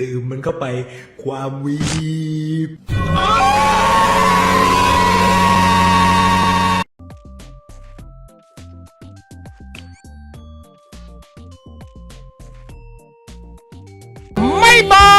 ดื่มมันเข้าไปความวีบไม่บอก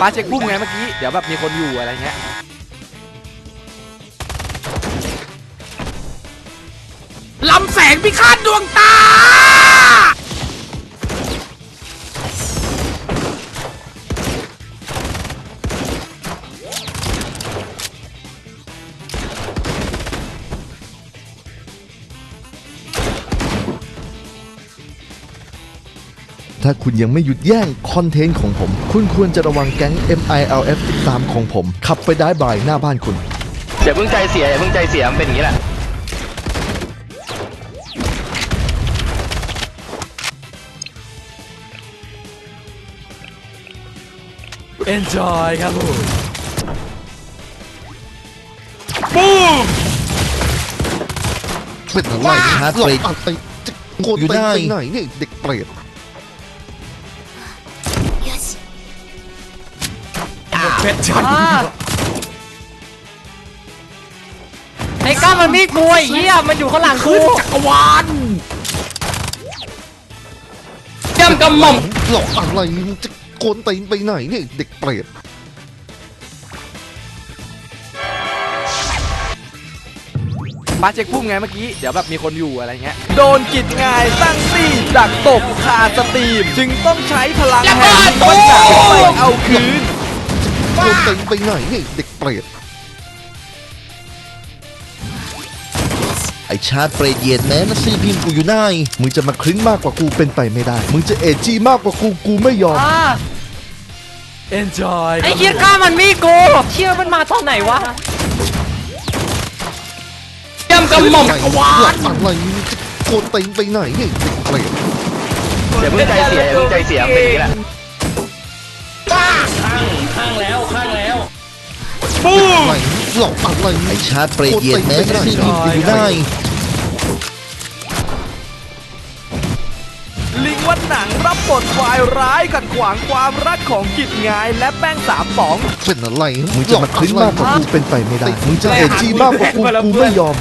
ป้าเช็คพุ่มไงเมื่อกี้ เดี๋ยวแบบมีคนอยู่อะไรเงี้ย ลำแสงพิฆาตดวงตา ถ้าคุณยังไม่หยุดแย่งคอนเทนต์ของผม คุณควรจะระวังแก๊ง MILF 13ของผม ขับไปได้บายหน้าบ้านคุณ อย่าเพิ่งใจเสียอย่าเพิ่งใจเสียมันเป็นอย่างนี้แหละ enjoy ครับผมเป็นอะไรชาร์จเบรกอยู่ได้ ไหนนี่เด็กเปรต เพชรชันไอ้ก้ามันไม่กลัวไอ้เหี้ยมันอยู่ข้างหลังกูขึ้นจักรวาลจำกำหม่อมหลอกอะไรมึงจะโกนตีนไปไหนนี่เด็กเปรตมาเช็คพุ่มไงเมื่อกี้ เดี๋ยวแบบมีคนอยู่อะไรเงี้ย โดนกิดงายตั้งตี้ดักตบคาสตรีม จึงต้องใช้พลังแห่งวัฏจักรไปเอาคืน โกนตีนไปไหนนี่เด็กเปรตไอชาร์จเปรตเยียดแม้นะซีพิมกูอยู่ไหนมึงจะมาคลิ้นมากกว่ากูเป็นไปไม่ได้ มึงจะเอจจีมากกว่ากูกูไม่ยอมอ่า enjoy ไอ้เหี้ยก้ามันม่กูเชี่ยมันมาตอนไหนวะจำกำหม่อมหลอกอะไรมึงจะโกนตีนไปไหนนี่เด็กเปรตอย่าเพิ่งใจเสียอย่าเพิ่งใจเสียเป็นอย่างนี้แหละ อะไรหลอกอะไรไอชาร์จเปรตเหยียดแม้นะซีพิมพ์กูอยู่ไหนลิงวัดหนังรับบทวายร้ายขัดขวางความรักของกิจงายและแป้งสามป๋องเป็นอะไรมึงจะมาคลิ้นมากกว่ากูเป็นไปไม่ได้มึงจะเอจีมากกว่ากูกูไม่ยอม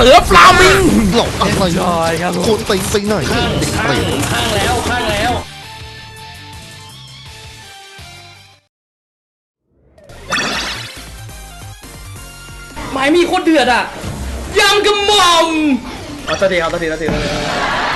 สือฟลามิงหลอกอะไร enjoy ครับผมโคนตีนไปไหนเด็กเปรตหมายมีโคตรเดือดอะยำกำหม่อมเอาตัวทีเอาตัวทีเอาตัวที